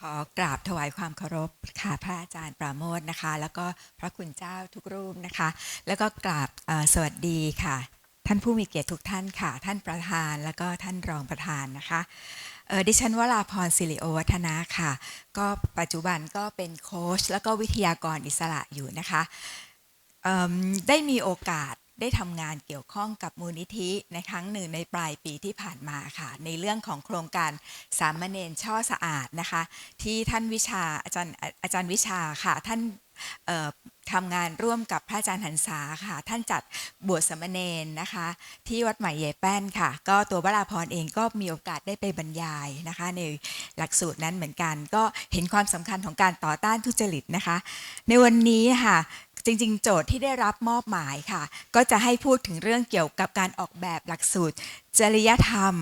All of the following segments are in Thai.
ขอกราบถวายความเคารพค่ะพระอาจารย์ปราโมทนะคะ แล้วก็พระคุณเจ้าทุกรูปนะคะ แล้วก็กราบสวัสดีค่ะ ท่านผู้มีเกียรติทุกท่านค่ะ ท่านประธานแล้วก็ท่านรองประธานนะคะดิฉันวราพรสิริโอวัฒนะค่ะ ก็ปัจจุบันก็เป็นโค้ชแล้วก็วิทยากรอิสระอยู่นะคะได้มีโอกาส ได้ทำงานเกี่ยวข้องกับมูลนิธิในครั้งหนึ่งในปลายปีที่ผ่านมาค่ะ ในเรื่องของโครงการสามเณรช่อสะอาดนะคะ ที่ท่านวิชาอาจารย์อาจารย์วิชาค่ะท่านทำงานร่วมกับพระอาจารย์หันษาค่ะ ท่านจัดบวชสามเณรนะคะ ที่วัดใหม่เยแป้นค่ะ ก็ตัววราพรเองก็มีโอกาสได้ไปบรรยายนะคะ ในหลักสูตรนั้นเหมือนกัน ก็เห็นความสำคัญของการต่อต้านทุจริตนะคะ ในวันนี้ค่ะ จริง ๆ โจทย์ที่ได้รับมอบหมายค่ะ ก็จะให้พูดถึงเรื่องเกี่ยวกับการออกแบบหลักสูตร จริยธรรม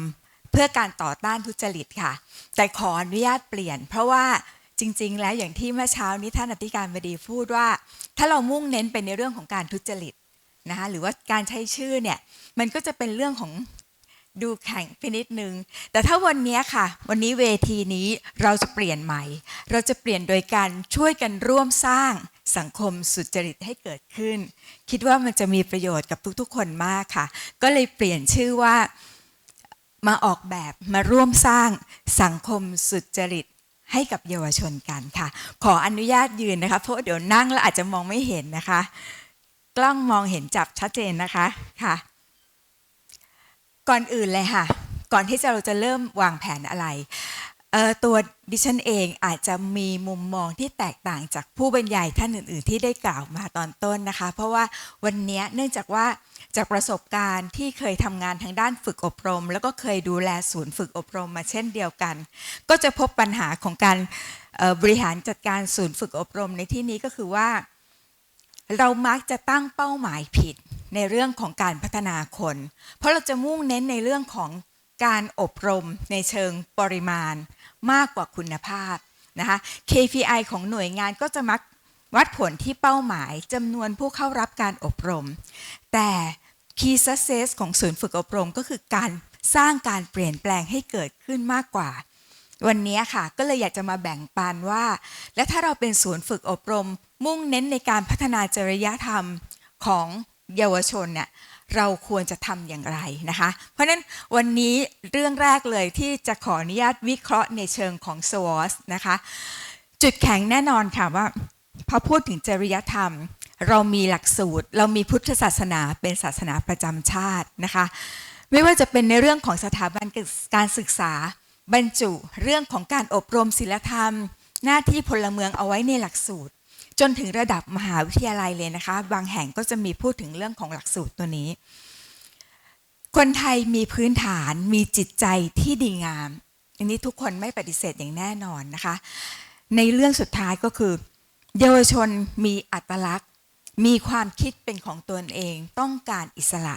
เพื่อการต่อต้านทุจริตค่ะ แต่ขออนุญาตเปลี่ยน เพราะว่าจริง ๆ แล้วอย่างที่เมื่อเช้านี้ท่านอธิการบดีพูดว่า ถ้าเรามุ่งเน้นไปในเรื่องของการทุจริตนะคะหรือว่าการใช้ชื่อเนี่ยมันก็จะเป็นเรื่องของดูแข่งไปนิดนึง แต่ถ้าวันนี้ค่ะ วันนี้เวทีนี้เราจะเปลี่ยนใหม่ เราจะเปลี่ยนโดยการช่วยกันร่วมสร้าง สังคมสุจริตให้เกิดขึ้น คิดว่ามันจะมีประโยชน์กับทุกๆ คนมากค่ะ ก็เลยเปลี่ยนชื่อว่ามาออกแบบมาร่วมสร้างสังคมสุจริตให้กับเยาวชนกันค่ะ ขออนุญาตยืนนะคะ เพราะเดี๋ยวนั่งแล้วอาจจะมองไม่เห็นนะคะ กล้องมองเห็นจับชัดเจนนะคะค่ะ ก่อนอื่นเลยค่ะ ก่อนที่จะเราจะเริ่มวางแผนอะไร ตัวดิฉันเองอาจจะมีมุมมองที่แตกต่างจากผู้บรรยายท่านอื่น ๆ ที่ได้กล่าวมาตอนต้นนะคะ เพราะว่าวันนี้เนื่องจากว่าจากประสบการณ์ที่เคยทำงานทางด้านฝึกอบรม แล้วก็เคยดูแลศูนย์ฝึกอบรมมาเช่นเดียวกัน ก็จะพบปัญหาของการบริหารจัดการศูนย์ฝึกอบรมในที่นี้ก็คือว่า เรามักจะตั้งเป้าหมายผิดในเรื่องของการพัฒนาคน เพราะเราจะมุ่งเน้นในเรื่องของการอบรมในเชิงปริมาณ มากกว่าคุณภาพนะคะ KPI ของหน่วยงานก็จะมักวัดผลที่เป้าหมายจำนวนผู้เข้ารับการอบรม แต่ Key Success ของศูนย์ฝึกอบรมก็คือการสร้างการเปลี่ยนแปลงให้เกิดขึ้นมากกว่า วันนี้ค่ะก็เลยอยากจะมาแบ่งปันว่า และถ้าเราเป็นศูนย์ฝึกอบรม มุ่งเน้นในการพัฒนาจริยธรรมของเยาวชนเนี่ย เราควรจะทำอย่างไรนะคะ เพราะนั้นวันนี้เรื่องแรกเลยที่จะขออนุญาตวิเคราะห์ในเชิงของ SWOT นะคะ จุดแข็งแน่นอนค่ะว่าพอพูดถึงจริยธรรม เรามีหลักสูตร เรามีพุทธศาสนาเป็นศาสนาประจำชาตินะคะ ไม่ว่าจะเป็นในเรื่องของสถาบันการศึกษาบรรจุ เรื่องของการอบรมศีลธรรม หน้าที่พลเมืองเอาไว้ในหลักสูตร จนถึงระดับมหาวิทยาลัยเลยนะคะ บางแห่งก็จะมีพูดถึงเรื่องของหลักสูตรตัวนี้ คนไทยมีพื้นฐานมีจิตใจที่ดีงาม อันนี้ทุกคนไม่ปฏิเสธอย่างแน่นอนนะคะ ในเรื่องสุดท้ายก็คือ เยาวชนมีอัตลักษณ์ มีความคิดเป็นของตนเองต้องการอิสระ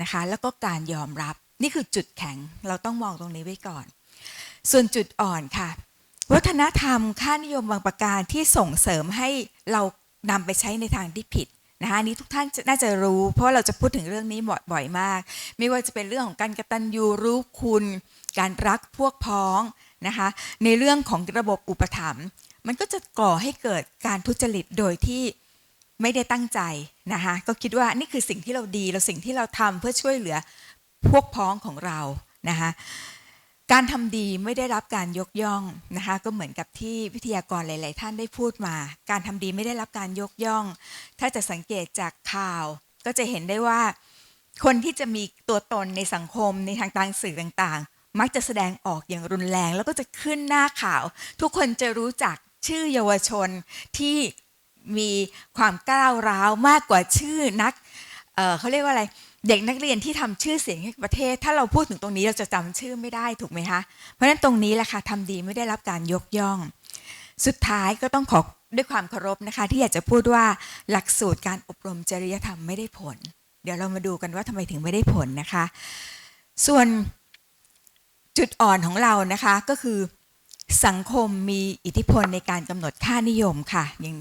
นะคะ แล้วก็การยอมรับนี่คือจุดแข็งเราต้องมองตรงนี้ไว้ก่อน ส่วนจุดอ่อนค่ะ วัฒนธรรมค่านิยมบางประการที่ส่งเสริมให้เรานำไปใช้ในทางที่ผิดนะคะนนี้ทุกท่านน่าจะรู้ เพราะเราจะพูดถึงเรื่องนี้บ่อยมาก ไม่ว่าจะเป็นเรื่องของการกตัญญูรู้คุณ การรักพวกพ้องนะคะในเรื่องของระบบอุปถัมภ์มันก็จะก่อให้เกิดการทุจริตโดยที่ไม่ได้ตั้งใจนะคะก็คิดว่านี่คือสิ่งที่เราดีเราสิ่งที่เราทำเพื่อช่วยเหลือพวกพ้องของเรานะคะ การทำดีไม่ได้รับการยกย่องนะคะก็เหมือนกับที่วิทยากรหลาย ๆ ท่านได้พูดมา การทำดีไม่ได้รับการยกย่อง ถ้าจะสังเกตจากข่าว ก็จะเห็นได้ว่า คนที่จะมีตัวตนในสังคมในทางต่างสื่อต่าง ๆ มักจะแสดงออกอย่างรุนแรง แล้วก็จะขึ้นหน้าข่าว ทุกคนจะรู้จักชื่อเยาวชนที่มีความก้าวร้าวมากกว่าชื่อนักเเขาเรียกว่าอะไร เด็กนักเรียนที่ทำชื่อเสียงให้ประเทศ ถ้าเราพูดถึงตรงนี้เราจะจำชื่อไม่ได้ถูกไหมคะเพราะฉะนั้นตรงนี้แหละค่ะทำดีไม่ได้รับการยกย่อง สุดท้ายก็ต้องขอด้วยความเคารพนะคะ ที่อยากจะพูดว่าหลักสูตรการอบรมจริยธรรมไม่ได้ผล เดี๋ยวเรามาดูกันว่าทำไมถึงไม่ได้ผลนะคะ ส่วนจุดอ่อนของเรานะคะก็คือสังคมมีอิทธิพลในการกำหนดค่านิยมค่ะอย่าง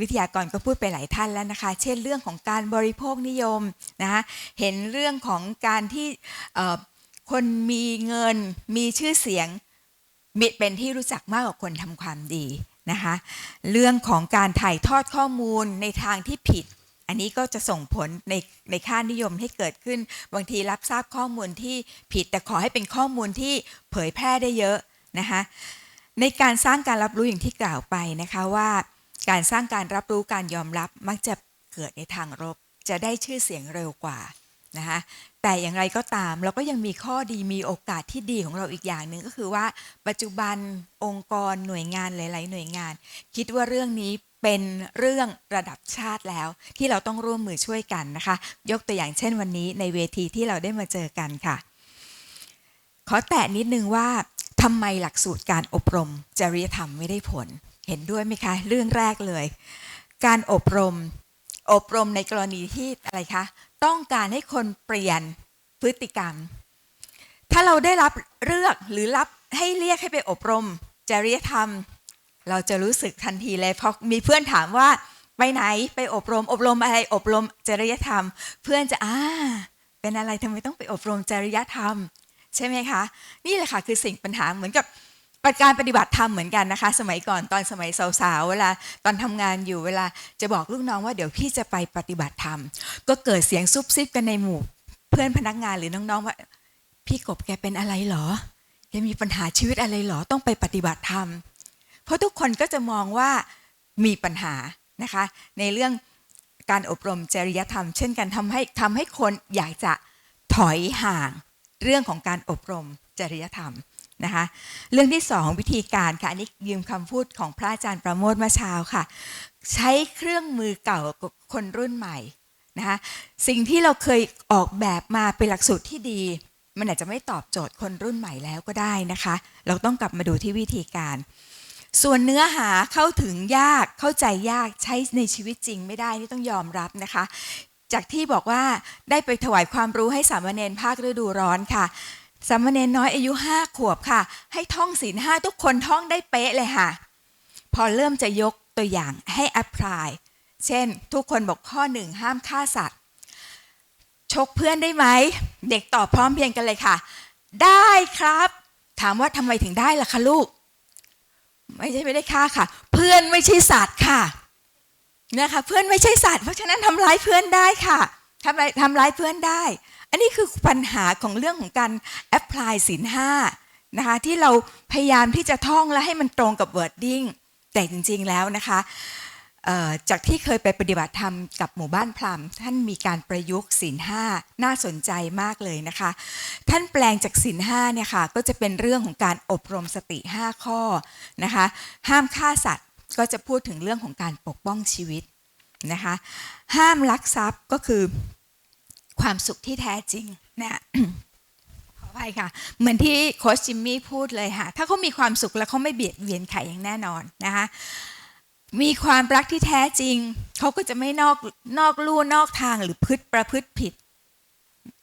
วิทยากรก็พูดไปหลายท่านแล้วนะคะ เช่นเรื่องของการบริโภคนิยมนะคะเห็นเรื่องของการที่คนมีเงินมีชื่อเสียงมิเป็นที่รู้จักมากกว่าคนทำความดีนะคะเรื่องของการถ่ายทอดข้อมูลในทางที่ผิด อันนี้ก็จะส่งผลในในค่านิยมให้เกิดขึ้น บางทีรับทราบข้อมูลที่ผิด แต่ขอให้เป็นข้อมูลที่เผยแพร่ได้เยอะนะคะในการสร้างการรับรู้อย่างที่กล่าวไปนะคะว่า การสร้างการรับรู้การยอมรับมักจะเกิดในทางลบจะได้ชื่อเสียงเร็วกว่านะคะแต่อย่างไรก็ตามเราก็ยังมีข้อดีมีโอกาสที่ดีของเราอีกอย่างหนึ่งก็คือว่า ปัจจุบันองค์กรหน่วยงานหลาย ๆ หน่วยงาน คิดว่าเรื่องนี้เป็นเรื่องระดับชาติแล้ว ที่เราต้องร่วมมือช่วยกันนะคะ ยกตัวอย่างเช่นวันนี้ในเวทีที่เราได้มาเจอกันค่ะ ขอแตะนิดนึงว่าทำไมหลักสูตรการอบรมจริยธรรมไม่ได้ผล เห็นด้วยไหมคะ เรื่องแรกเลย การอบรม อบรมในกรณีที่อะไรคะ ต้องการให้คนเปลี่ยนพฤติกรรม ถ้าเราได้รับเลือกหรือรับให้เรียกให้ไปอบรม จริยธรรม เราจะรู้สึกทันทีเลยเพราะมีเพื่อนถามว่าไปไหนไปอบรม อบรมอะไรอบรมจริยธรรม เพื่อนจะอ่าเป็นอะไรทำไมต้องไปอบรมจริยธรรม ใช่ไหมคะ นี่แหละค่ะคือสิ่งปัญหาเหมือนกับ ปการปฏิบัติธรรมเหมือนกันนะคะ สมัยก่อนตอนสมัยสาวๆเวลาตอนทำงานอยู่เวลาจะบอกลูกน้องว่าเดี๋ยวพี่จะไปปฏิบัติธรรม ก็เกิดเสียงซุบซิบกันในหมู่ เพื่อนพนักงานหรือน้องๆว่า พี่กบแกเป็นอะไรเหรอแกมีปัญหาชีวิตอะไรเหรอต้องไปปฏิบัติธรรม เพราะทุกคนก็จะมองว่ามีปัญหานะคะ ในเรื่องการอบรมจริยธรรม เช่นกันทำให้ทำให้คนอยากจะถอยห่างเรื่องของการอบรมจริยธรรม นะคะเรื่องที่สองวิธีการค่ะอันนี้ยืมคำพูดของพระอาจารย์ประโมทเมื่อเช้าค่ะ ใช้เครื่องมือเก่าคนรุ่นใหม่นะคะสิ่งที่เราเคยออกแบบมาเป็นหลักสูตรที่ดี มันอาจจะไม่ตอบโจทย์คนรุ่นใหม่แล้วก็ได้นะคะ เราต้องกลับมาดูที่วิธีการ ส่วนเนื้อหาเข้าถึงยากเข้าใจยากใช้ในชีวิตจริงไม่ได้นี่ต้องยอมรับนะคะ จากที่บอกว่าได้ไปถวายความรู้ให้สามเณรภาคฤดูร้อนค่ะ สามเณรน้อยอายุห้าขวบค่ะ ให้ท่องศีลห้าทุกคนท่องได้เป๊ะเลยค่ะ พอเริ่มจะยกตัวอย่างให้อ p พลาย เช่น ทุกคนบอกข้อหนึ่งห้ามฆ่าสัตว์ ชกเพื่อนได้ไหม เด็กตอบพร้อมเพียงกันเลยค่ะ ได้ครับ ถามว่าทำไมถึงได้ล่ะคะลูก ไม่ใช่ไม่ได้ฆ่าค่ะ เพื่อนไม่ใช่สัตว์ค่ะนะคะเพื่อนไม่ใช่สัตว์เพราะฉะนั้นทำร้ายเพื่อนได้ค่ะทำร้ายทำร้ายเพื่อนได้อันนี้คือปัญหาของเรื่องของการแอพพลายศีลห้านะคะที่เราพยายามที่จะท่องและให้มันตรงกับ wording แต่จริงๆแล้วนะคะจากที่เคยไปปฏิบัติธรรมกับหมู่บ้านพรามท่านมีการประยุกต์ศีลห้าน่าสนใจมากเลยนะคะ ท่านแปลงจากศีลห้าเนี่ยค่ะก็จะเป็นเรื่องของการอบรมสติ 5 ข้อนะคะห้ามฆ่าสัตว์ก็จะพูดถึงเรื่องของการปกป้องชีวิตนะคะห้ามลักทรัพย์ก็คือ ความสุขที่แท้จริงนะขออภัยค่ะ เหมือนที่โคชจิมมี่พูดเลยค่ะ ถ้าเขามีความสุขแล้วเขาไม่เบียดเบียนใครอย่างแน่นอนนะคะมีความรักที่แท้จริง เขาก็จะไม่นอกนอกลู่นอกทางหรือพฤติประพฤติผิด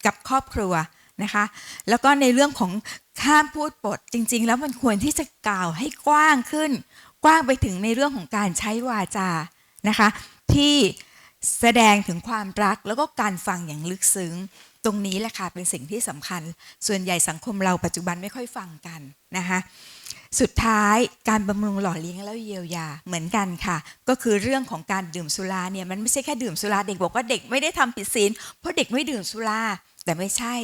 กับครอบครัวนะคะ แล้วก็ในเรื่องของห้ามพูดปดจริง ๆ แล้วมันควรที่จะกล่าวให้กว้างขึ้น กว้างไปถึงในเรื่องของการใช้วาจานะคะ ที่ แสดงถึงความรักแล้วก็การฟังอย่างลึกซึ้ง ตรงนี้แหละค่ะเป็นสิ่งที่สำคัญ ส่วนใหญ่สังคมเราปัจจุบันไม่ค่อยฟังกันนะคะสุดท้ายการบำรุงหล่อเลี้ยงแล้วเยียวยาเหมือนกันค่ะ ก็คือเรื่องของการดื่มสุราเนี่ยมันไม่ใช่แค่ดื่มสุราเด็กบอกว่าเด็กไม่ได้ทำผิดศีลเพราะเด็กไม่ดื่มสุรา แต่ไม่ใช่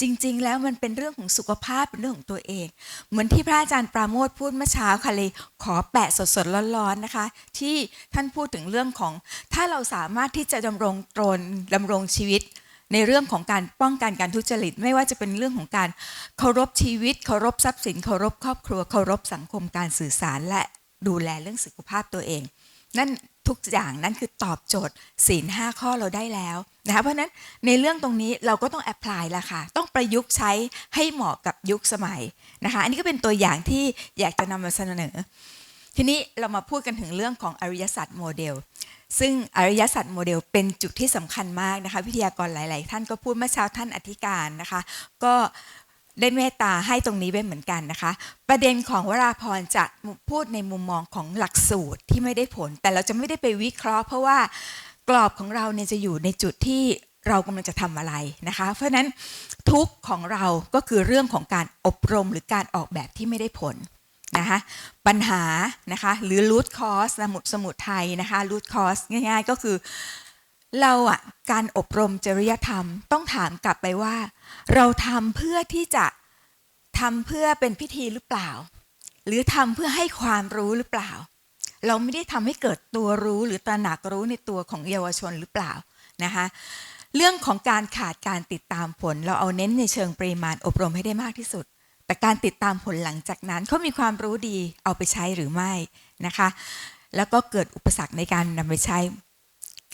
จริง ๆ แล้วมันเป็นเรื่องของสุขภาพเป็นเรื่องของตัวเอง เหมือนที่พระอาจารย์ปราโมทพูดเมื่อเช้าค่ะเลยขอแปะสดๆร้อนๆนะคะ ที่ท่านพูดถึงเรื่องของ ถ้าเราสามารถที่จะดำรงตนดำรงชีวิต ในเรื่องของการป้องกันการทุจริต ไม่ว่าจะเป็นเรื่องของการเคารพชีวิต เคารพทรัพย์สินเคารพครอบครัวเคารพสังคมการสื่อสารและดูแลเรื่องสุขภาพตัวเอง นั่น ทุกอย่างนั้นคือตอบโจทย์ศีลห้าข้อเราได้แล้วนะคะเพราะฉะนั้นในเรื่องตรงนี้เราก็ต้องแอพพลายละค่ะ ต้องประยุกต์ใช้ให้เหมาะกับยุคสมัยนะคะ อันนี้ก็เป็นตัวอย่างที่อยากจะนำมาเสนอ ทีนี้เรามาพูดกันถึงเรื่องของอริยสัจโมเดล ซึ่งอริยสัจโมเดลเป็นจุดที่สำคัญมากนะคะ วิทยากรหลาย ๆ ท่านก็พูดเมื่อเช้าท่านอธิการนะคะ ก็ ได้เมตตาให้ตรงนี้ไว้เหมือนกันนะคะ ประเด็นของวราพรจะพูดในมุมมองของหลักสูตรที่ไม่ได้ผล แต่เราจะไม่ได้ไปวิเคราะห์ เพราะว่ากรอบของเราเนี่ยจะอยู่ในจุดที่เรากำลังจะทำอะไรนะคะ เพราะนั้นทุกข์ของเราก็คือเรื่องของการอบรมหรือการออกแบบที่ไม่ได้ผลนะคะปัญหานะคะหรือ root cause สมุดสมุดไทยนะคะ root cause ง่าย ๆ ก็คือ เราอะการอบรมจริยธรรมต้องถามกลับไปว่า เราทำเพื่อที่จะทำเพื่อเป็นพิธีหรือเปล่า หรือทำเพื่อให้ความรู้หรือเปล่า เราไม่ได้ทำให้เกิดตัวรู้หรือตระหนักรู้ในตัวของเยาวชนหรือเปล่านะคะเรื่องของการขาดการติดตามผล เราเอาเน้นในเชิงปริมาณอบรมให้ได้มากที่สุด แต่การติดตามผลหลังจากนั้นเขามีความรู้ดีเอาไปใช้หรือไม่นะคะ แล้วก็เกิดอุปสรรคในการนำไปใช้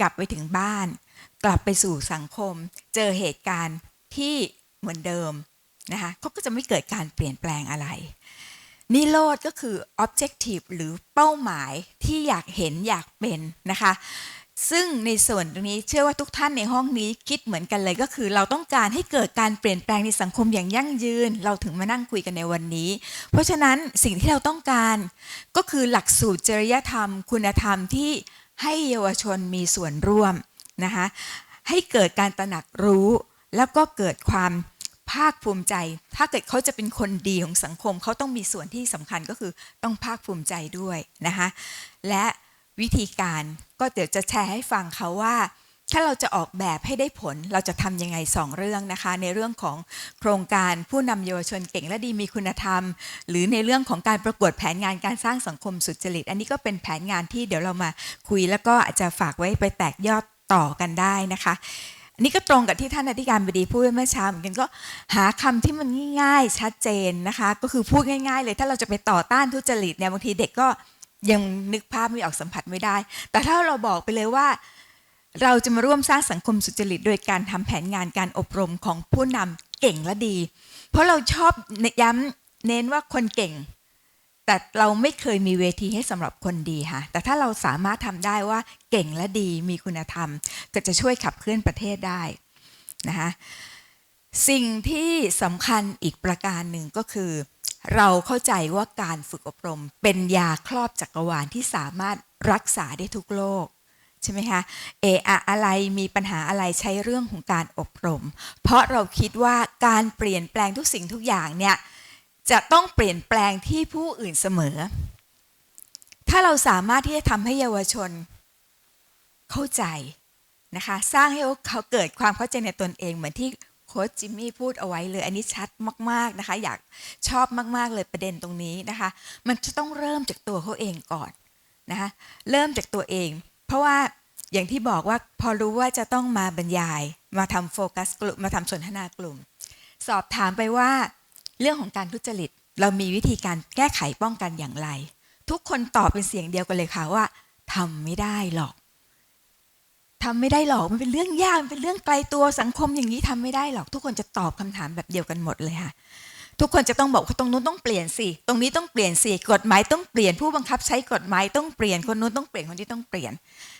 กลับไปถึงบ้าน กลับไปสู่สังคม เจอเหตุการณ์ที่เหมือนเดิมนะคะเขาก็จะไม่เกิดการเปลี่ยนแปลงอะไร นิโรธก็คือ objective หรือเป้าหมายที่อยากเห็นอยากเป็นนะคะ ซึ่งในส่วนตรงนี้เชื่อว่าทุกท่านในห้องนี้คิดเหมือนกันเลยก็คือ เราต้องการให้เกิดการเปลี่ยนแปลงในสังคมอย่างยั่งยืน เราถึงมานั่งคุยกันในวันนี้ เพราะฉะนั้นสิ่งที่เราต้องการ ก็คือหลักสูตรจริยธรรม คุณธรรมที่ ให้เยาวชนมีส่วนร่วมนะคะให้เกิดการตระหนักรู้ แล้วก็เกิดความภาคภูมิใจ ถ้าเกิดเขาจะเป็นคนดีของสังคมเขาต้องมีส่วนที่สำคัญก็คือต้องภาคภูมิใจด้วยนะคะและวิธีการก็เดี๋ยวจะแชร์ให้ฟังเขาว่า ถ้าเราจะออกแบบให้ได้ผลเราจะทำยังไงสองเรื่องนะคะ ในเรื่องของโครงการผู้นำเยาวชนเก่งและดีมีคุณธรรม หรือในเรื่องของการประกวดแผนงานการสร้างสังคมสุจริต อันนี้ก็เป็นแผนงานที่เดี๋ยวเรามาคุย แล้วก็อาจจะฝากไว้ไปแตกยอดต่อกันได้นะคะอันนี้ก็ตรงกับที่ท่านอธิการบดีพูดเมื่อเช้าเหมือนกันก็หาคำที่มันง่ายๆ ชัดเจนนะคะ ก็คือพูดง่ายๆ เลยถ้าเราจะไปต่อต้านทุจริตเนี่ยบางทีเด็กก็ยังนึกภาพไม่ออกสัมผัสไม่ได้ แต่ถ้าเราบอกไปเลยว่า เราจะมาร่วมสร้างสังคมสุจริต โดยการทำแผนงานการอบรมของผู้นำเก่งและดี เพราะเราชอบย้ำเน้นว่าคนเก่ง แต่เราไม่เคยมีเวทีให้สำหรับคนดีค่ะแต่ถ้าเราสามารถทำได้ว่าเก่งและดีมีคุณธรรม ก็จะช่วยขับเคลื่อนประเทศได้นะคะสิ่งที่สำคัญอีกประการหนึ่งก็คือ เราเข้าใจว่าการฝึกอบรมเป็นยาครอบจักรวาลที่สามารถรักษาได้ทุกโรค ใช่ไหมคะเออะอะไรมีปัญหาอะไรใช้เรื่องของการอบรม เพราะเราคิดว่าการเปลี่ยนแปลงทุกสิ่งทุกอย่างเนี่ยจะต้องเปลี่ยนแปลงที่ผู้อื่นเสมอ ถ้าเราสามารถที่จะทำให้เยาวชนเข้าใจนะคะสร้างให้เขาเกิดความเข้าใจในตนเองเหมือนที่โค้ชจิมมี่พูดเอาไว้เลยอันนี้ชัดมาก ๆนะคะ อยากชอบมาก ๆ เลยประเด็นตรงนี้นะคะ มันจะต้องเริ่มจากตัวเขาเองก่อนนะคะเริ่มจากตัวเอง เพราะว่าอย่างที่บอกว่าพอรู้ว่าจะต้องมาบรรยาย มาทำโฟกัสกลุ่มมาทำสนทนากลุ่ม สอบถามไปว่า เรื่องของการทุจริต เรามีวิธีการแก้ไขป้องกันอย่างไร ทุกคนตอบเป็นเสียงเดียวกันเลยค่ะว่าทำไม่ได้หรอกทำไม่ได้หรอกมันเป็นเรื่องยากมันเป็นเรื่องไกลตัวสังคมอย่างนี้ทำไม่ได้หรอก ทุกคนจะตอบคำถามแบบเดียวกันหมดเลยค่ะ ทุกคนจะต้องบอกว่าตรงนู้นต้องเปลี่ยนสิ ตรงนี้ต้องเปลี่ยนสิ กฎหมายต้องเปลี่ยน ผู้บังคับใช้กฎหมายต้องเปลี่ยน คนนู้นต้องเปลี่ยน คนที่ต้องเปลี่ยน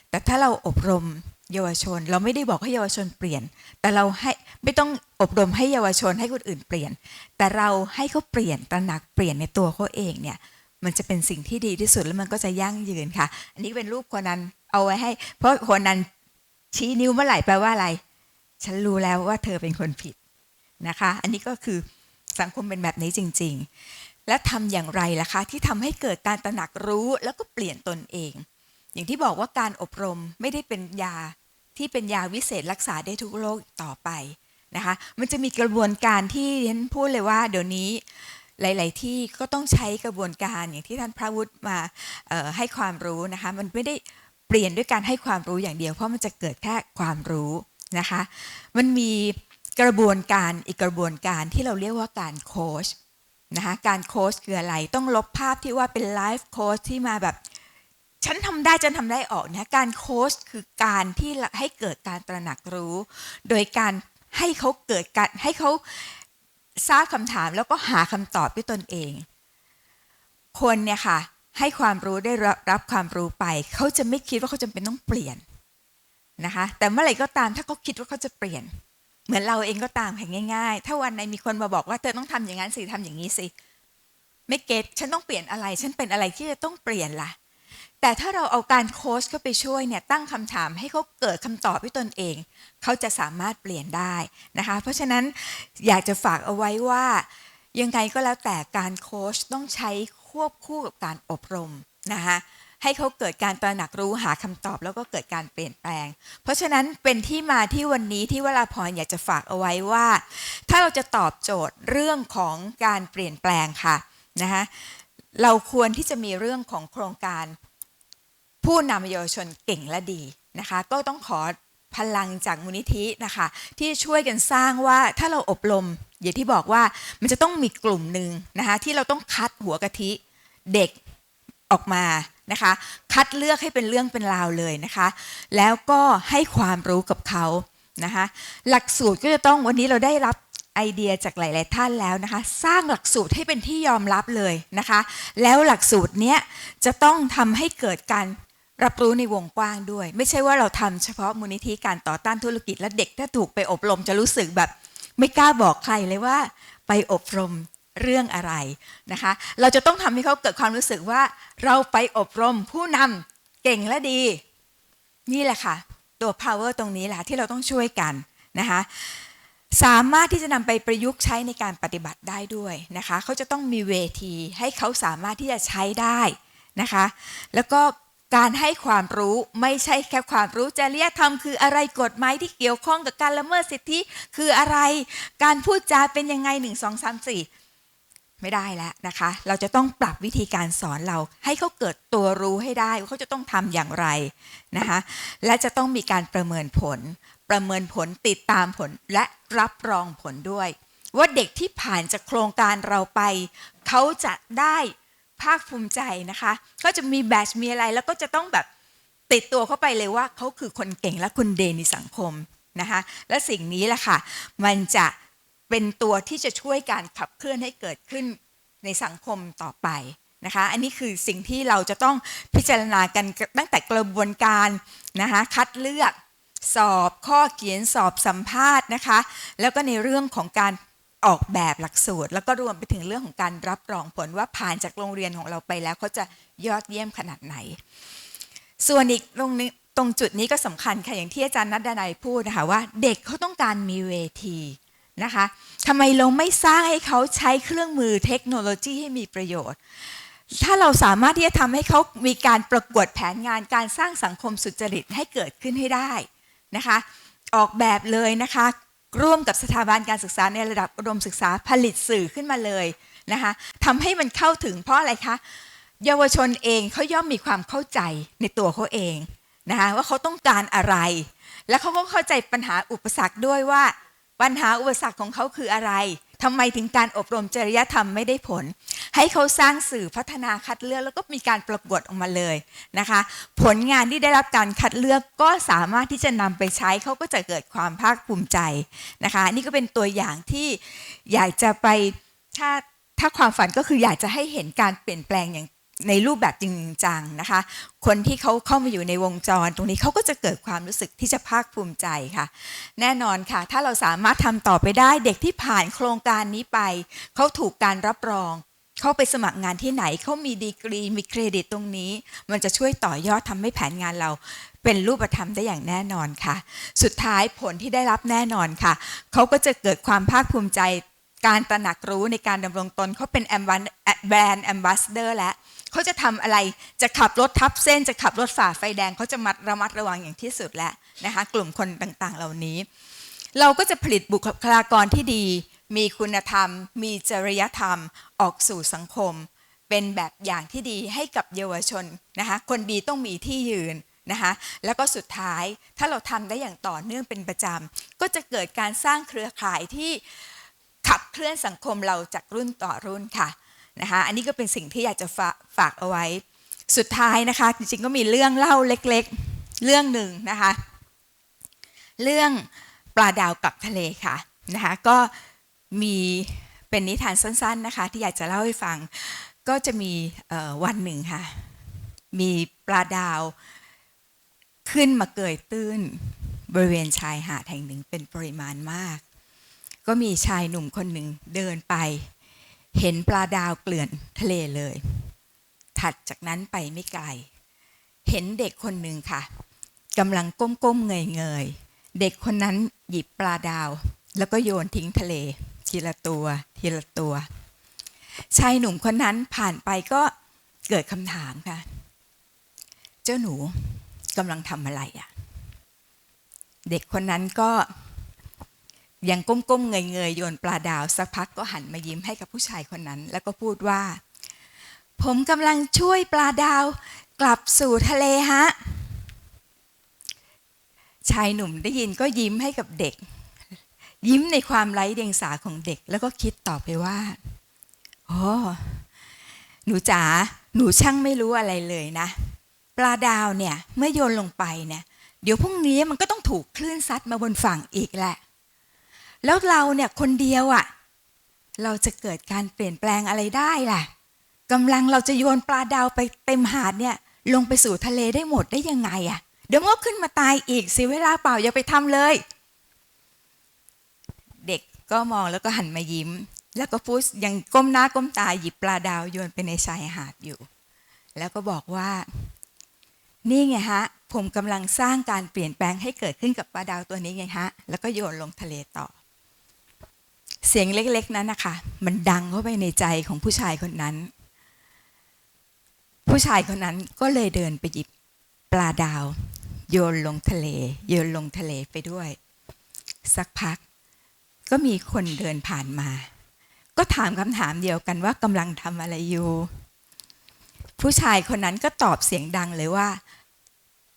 แต่ถ้าเราอบรมเยาวชน เราไม่ได้บอกให้เยาวชนเปลี่ยน แต่เราให้ไม่ต้องอบรมให้เยาวชนให้คนอื่นเปลี่ยน แต่เราให้เขาเปลี่ยนตระหนักเปลี่ยนในตัวเขาเองเนี่ย มันจะเป็นสิ่งที่ดีที่สุดแล้วมันก็จะยั่งยืนค่ะ อันนี้เป็นรูปคนนั้นเอาไว้ให้ เพราะคนนั้นชี้นิ้วเมื่อไหร่แปลว่าอะไร ฉันรู้แล้วว่าเธอเป็นคนผิดนะคะ อันนี้ก็คือ สังคมเป็นแบบนี้จริง ๆ และทำอย่างไรล่ะคะ ที่ทำให้เกิดการตระหนักรู้แล้วก็เปลี่ยนตนเอง อย่างที่บอกว่าการอบรมไม่ได้เป็นยาที่เป็นยาวิเศษรักษาได้ทุกโรคต่อไปนะคะ มันจะมีกระบวนการที่ฉันพูดเลยว่าเดี๋ยวนี้หลาย ๆ ที่ก็ต้องใช้กระบวนการอย่างที่ท่านพระวุฒิมาให้ความรู้นะคะ มันไม่ได้เปลี่ยนด้วยการให้ความรู้อย่างเดียว เพราะมันจะเกิดแค่ความรู้นะคะ มันมี กระบวนการอีกกระบวนการที่เราเรียกว่าการโค้ชนะคะการโค้ชคืออะไรต้องลบภาพที่ว่าเป็นไลฟ์โค้ชที่มาแบบฉันทำได้ฉันทำได้ออกนะการโค้ชคือการที่ให้เกิดการตระหนักรู้ โดยการให้เขาเกิดการให้เขาทราบคำถามแล้วก็หาคำตอบด้วยตนเอง คนเนี่ยค่ะให้ความรู้ได้รับความรู้ไป เขาจะไม่คิดว่าเขาจำเป็นต้องเปลี่ยนนะคะแต่เมื่อไหร่ก็ตามถ้าเขาคิดว่าเขาจะเปลี่ยน เหมือนเราเองก็ตามแข่ง่ายๆ ถ้าวันไหนมีคนมาบอกว่าเธอต้องทำอย่างนั้นสิทำอย่างนี้สิ ไม่เก็ตฉันต้องเปลี่ยนอะไร ฉันเป็นอะไรที่จะต้องเปลี่ยนล่ะ แต่ถ้าเราเอาการโค้ชเข้าไปช่วยเนี่ยตั้งคำถามให้เขาเกิดคำตอบด้วยตนเอง เขาจะสามารถเปลี่ยนได้นะคะ เพราะฉะนั้นอยากจะฝากเอาไว้ว่ายังไงก็แล้วแต่การโค้ชต้องใช้ควบคู่กับการอบรมนะคะ ให้เขาเกิดการตระหนักรู้หาคำตอบแล้วก็เกิดการเปลี่ยนแปลง เพราะฉะนั้นเป็นที่มาที่วันนี้ที่วราพรอยากจะฝากเอาไว้ว่า ถ้าเราจะตอบโจทย์เรื่องของการเปลี่ยนแปลงค่ะนะคะเราควรที่จะมีเรื่องของโครงการ ผู้นำเยาวชนเก่งและดีนะคะ ก็ต้องขอพลังจากมูลนิธินะคะ ที่ช่วยกันสร้างว่าถ้าเราอบรมอย่างที่บอกว่ามันจะต้องมีกลุ่มหนึ่งนะคะที่เราต้องคัดหัวกะทิเด็กออกมา นะคะ คัดเลือกให้เป็นเรื่องเป็นราวเลยนะคะ แล้วก็ให้ความรู้กับเขานะคะ หลักสูตรก็จะต้องวันนี้เราได้รับไอเดียจากหลาย ๆ ท่านแล้วนะคะ สร้างหลักสูตรให้เป็นที่ยอมรับเลยนะคะ แล้วหลักสูตรเนี้ยจะต้องทำให้เกิดการรับรู้ในวงกว้างด้วย ไม่ใช่ว่าเราทำเฉพาะมูลนิธิการต่อต้านธุรกิจและเด็กถ้าถูกไปอบรมจะรู้สึกแบบ ไม่กล้าบอกใครเลยว่าไปอบรม เรื่องอะไรนะคะ เราจะต้องทำให้เขาเกิดความรู้สึกว่า เราไปอบรมผู้นำเก่งและดี นี่แหละค่ะ ตัว power ตรงนี้แหละที่เราต้องช่วยกันนะคะสามารถที่จะนำไปประยุกต์ใช้ในการปฏิบัติได้ด้วยนะคะเขาจะต้องมีเวทีให้เขาสามารถที่จะใช้ได้นะคะ แล้วก็การให้ความรู้ไม่ใช่แค่ความรู้จริยธรรมคืออะไรกฎหมายที่เกี่ยวข้องกับการละเมิดสิทธิคืออะไร การพูดจาเป็นยังไงหนึ่งสองสามสี่ ไม่ได้แล้วนะคะ เราจะต้องปรับวิธีการสอนเราให้เขาเกิดตัวรู้ให้ได้ว่าเขาจะต้องทำอย่างไรนะคะและจะต้องมีการประเมินผล ประเมินผลติดตามผลและรับรองผลด้วย ว่าเด็กที่ผ่านจากโครงการเราไป เขาจะได้ภาคภูมิใจนะคะก็จะมีแบชมีอะไรแล้วก็จะต้องแบบติดตัวเข้าไปเลยว่าเขาคือคนเก่งและคนเด่นในสังคมนะคะและสิ่งนี้แหละค่ะมันจะ เป็นตัวที่จะช่วยการขับเคลื่อนให้เกิดขึ้นในสังคมต่อไปนะคะอันนี้คือสิ่งที่เราจะต้องพิจารณากันตั้งแต่กระบวนการนะคะคัดเลือกสอบข้อเขียนสอบสัมภาษณ์นะคะ แล้วก็ในเรื่องของการออกแบบหลักสูตร แล้วก็รวมไปถึงเรื่องของการรับรองผลว่าผ่านจากโรงเรียนของเราไปแล้วเขาจะยอดเยี่ยมขนาดไหน ส่วนอีกตรงนี้ตรงจุดนี้ก็สำคัญค่ะอย่างที่อาจารย์นัดดานายพูดนะคะว่า เด็กเขาต้องการมีเวที นะคะทำไมเราไม่สร้างให้เขาใช้เครื่องมือเทคโนโลยีให้มีประโยชน์ ถ้าเราสามารถที่จะทำให้เขามีการประกวดแผนงานการสร้างสังคมสุจริตให้เกิดขึ้นให้ได้นะคะ ออกแบบเลยนะคะ ร่วมกับสถาบันการศึกษาในระดับอุดมศึกษาผลิตสื่อขึ้นมาเลยนะคะทำให้มันเข้าถึงเพราะอะไรคะ เยาวชนเองเขาย่อมมีความเข้าใจในตัวเขาเองนะคะว่าเขาต้องการอะไร และเขาก็เข้าใจปัญหาอุปสรรคด้วยว่า ปัญหาอุปสรรคของเขาคืออะไรทำไมถึงการอบรมจริยธรรมไม่ได้ผล ให้เขาสร้างสื่อพัฒนาคัดเลือกแล้วก็มีการประกวดออกมาเลยนะคะ ผลงานที่ได้รับการคัดเลือกก็สามารถที่จะนำไปใช้เขาก็จะเกิดความภาคภูมิใจนะคะ นี่ก็เป็นตัวอย่างที่อยากจะไปถ้าถ้าความฝันก็คืออยากจะให้เห็นการเปลี่ยนแปลงอย่าง ในรูปแบบจริงจังนะคะ คนที่เขาเข้ามาอยู่ในวงจร ตรงนี้เขาก็จะเกิดความรู้สึกที่จะภาคภูมิใจค่ะ แน่นอนค่ะ ถ้าเราสามารถทำต่อไปได้เด็กที่ผ่านโครงการนี้ไป เขาถูกการรับรองเขาไปสมัครงานที่ไหนเขามีดีกรี มีเครดิตตรงนี้ มันจะช่วยต่อยอดทำให้แผนงานเรา เป็นรูปธรรมได้อย่างแน่นอนค่ะ สุดท้ายผลที่ได้รับแน่นอนค่ะเขาก็จะเกิดความภาคภูมิใจการตระหนักรู้ในการดำรงตนเขาเป็นแบรนด์แอมบาสเดอร์แล้ว เขาจะทำอะไรจะขับรถทับเส้น จะขับรถฝ่าไฟแดงเขาจะมัดระมัดระวังอย่างที่สุดแล้วนะคะกลุ่มคนต่างๆ เหล่านี้ เราก็จะผลิตบุคลากรที่ดี มีคุณธรรม มีจริยธรรม ออกสู่สังคม เป็นแบบอย่างที่ดีให้กับเยาวชนนะคะคนดีต้องมีที่ยืนนะคะแล้วก็สุดท้ายถ้าเราทำได้อย่างต่อเนื่องเป็นประจำก็จะเกิดการสร้างเครือข่ายที่ขับเคลื่อนสังคมเราจากรุ่นต่อรุ่นค่ะ นะคะอันนี้ก็เป็นสิ่งที่อยากจะฝากฝากเอาไว้ สุดท้ายนะคะ จริงๆก็มีเรื่องเล่าเล็กๆ เรื่องหนึ่งนะคะ เรื่องปลาดาวกลับทะเลค่ะนะคะก็มีเป็นนิทานสั้นๆนะคะที่อยากจะเล่าให้ฟัง ก็จะมีวันหนึ่งค่ะ มีปลาดาวขึ้นมาเกยตื้นบริเวณชายหาดแห่งหนึ่งเป็นปริมาณมาก ก็มีชายหนุ่มคนหนึ่งเดินไป เห็นปลาดาวเกลื่อนทะเลเลย ถัดจากนั้นไปไม่ไกล เห็นเด็กคนหนึ่งค่ะกำลังก้มๆเงยๆ เด็กคนนั้นหยิบปลาดาว แล้วก็โยนทิ้งทะเล ทีละตัวทีละตัว ชายหนุ่มคนนั้นผ่านไปก็เกิดคำถามค่ะ เจ้าหนูกำลังทำอะไรอะ่ะ เด็กคนนั้นก็ ยังก้มๆเงยๆโยนปลาดาวสักพักก็หันมายิ้มให้กับผู้ชายคนนั้น แล้วก็พูดว่า ผมกำลังช่วยปลาดาวกลับสู่ทะเลฮะ ชายหนุ่มได้ยินก็ยิ้มให้กับเด็ก ยิ้มในความไร้เดียงสาของเด็ก แล้วก็คิดต่อไปว่าโอ้หนูจ๋าหนูช่างไม่รู้อะไรเลยนะ ปลาดาวเนี่ยเมื่อโยนลงไปเนี่ย เดี๋ยวพรุ่งนี้มันก็ต้องถูกคลื่นซัดมาบนฝั่งอีกแหละ แล้วเราเนี่ยคนเดียวอะ่ะ เราจะเกิดการเปลี่ยนแปลงอะไรได้ล่ะกำลังเราจะโยนปลาดาวไปเต็มหาดเนี่ย ลงไปสู่ทะเลได้หมดได้ยังไงอะ่ะ เดี๋ยวมันก็ขึ้นมาตายอีกสียเวลาเปล่าอย่าไปทำเลย เด็กก็มองแล้วก็หันมายิ้ม แล้วก็พูดยังก้มหน้าก้มตาหยิบปลาดาวโยนไปในชายหาดอยู่ แล้วก็บอกว่านี่ไงฮะ ผมกำลังสร้างการเปลี่ยนแปลงให้เกิดขึ้นกับปลาดาวตัวนี้ไงฮะ แล้วก็โยนลงทะเลต่อ เสียงเล็กๆนั้นนะคะมันดังเข้าไปในใจของผู้ชายคนนั้น ผู้ชายคนนั้นก็เลยเดินไปหยิบปลาดาว โยนลงทะเล โยนลงทะเลไปด้วย สักพัก ก็มีคนเดินผ่านมา ก็ถามคำถามเดียวกันว่ากำลังทำอะไรอยู่ ผู้ชายคนนั้นก็ตอบเสียงดังเลยว่า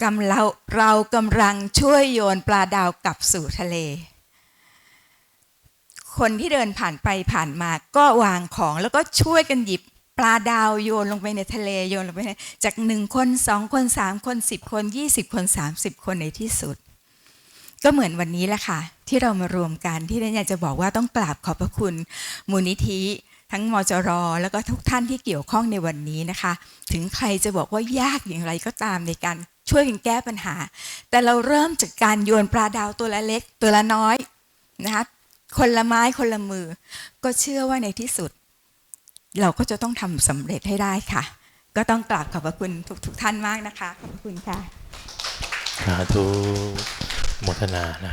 กำเราเรากำลังช่วยโยนปลาดาวกลับสู่ทะเล คนที่เดินผ่านไปผ่านมาก็วางของแล้วก็ช่วยกันหยิบปลาดาวโยนลงไปในทะเลโยนลงไปในจากหนึ่งคนสองคนสามคนสิบคนยี่สิบคนสามสิบคนในที่สุด ก็เหมือนวันนี้แหละค่ะ ที่เรามารวมกันที่เราอยากจะบอกว่าต้องกราบขอบพระคุณ มูลนิธิ ทั้งมจรแล้วก็ทุกท่านที่เกี่ยวข้องในวันนี้นะคะ ถึงใครจะบอกว่ายากอย่างไรก็ตามในการช่วยกันแก้ปัญหา แต่เราเริ่มจากการโยนปลาดาวตัวละเล็กตัวละน้อยนะคะ คนละไม้คนละมือ ก็เชื่อว่าในที่สุด เราก็จะต้องทำสำเร็จให้ได้ค่ะ ก็ต้องกราบขอบพระคุณทุกทุกท่านมากนะคะ ขอบพระคุณค่ะสาธุโมทนานะ